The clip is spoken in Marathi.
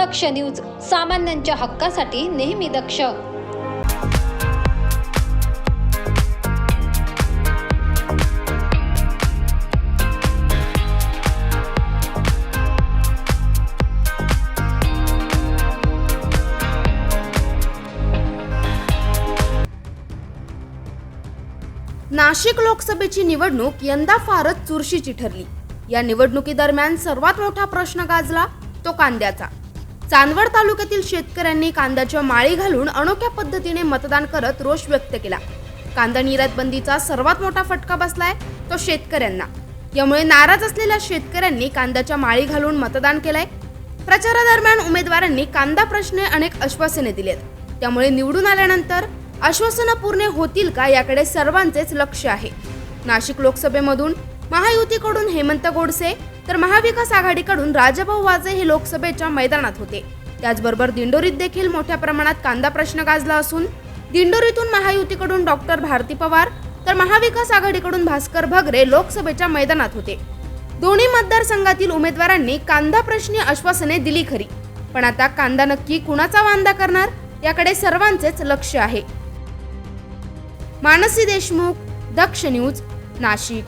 दक्ष न्यूज सामान्यांच्या हक्कासाठी नेहमी दक्ष. नाशिक लोकसभेची निवडणूक यंदा फारच चुरशीची ठरली. या निवडणुकीदरम्यान सर्वात मोठा प्रश्न गाजला तो कांद्याचा. चांदवड तालुक्यातील शेतकऱ्यांनी कांद्याच्या माळी घालून अनोख्या पद्धतीने मतदान करत रोष व्यक्त केला. कांदा निर्यात बंदीचा सर्वात मोठा फटका बसलाय तो शेतकऱ्यांना. यामुळे नाराज असलेल्या शेतकऱ्यांनी कांद्याच्या माळी घालून मतदान केलंय. प्रचारादरम्यान उमेदवारांनी कांदा प्रश्ने अनेक आश्वासने दिलेत. त्यामुळे निवडून आल्यानंतर आश्वासनं पूर्ण होतील का याकडे सर्वांचेच लक्ष आहे. नाशिक लोकसभेमधून महायुतीकडून हेमंत गोडसे तर महाविकास आघाडीकडून राजाभाऊ वाजे हे लोकसभेच्या मैदानात होते. त्याचबरोबर दिंडोरीत देखील मोठ्या प्रमाणात कांदा प्रश्न गाजला असून दिंडोरीतून महायुतीकडून डॉक्टर भारती पवार तर महाविकास आघाडीकडून भास्कर भगरे लोकसभेच्या मैदानात होते. दोन्ही मतदारसंघातील उमेदवारांनी कांदा प्रश्नी आश्वासने दिली खरी. पण आता कांदा नक्की कुणाचा वांदा करणार याकडे सर्वांचेच लक्ष आहे. मानसी देशमुख दक्ष न्यूज नाशिक.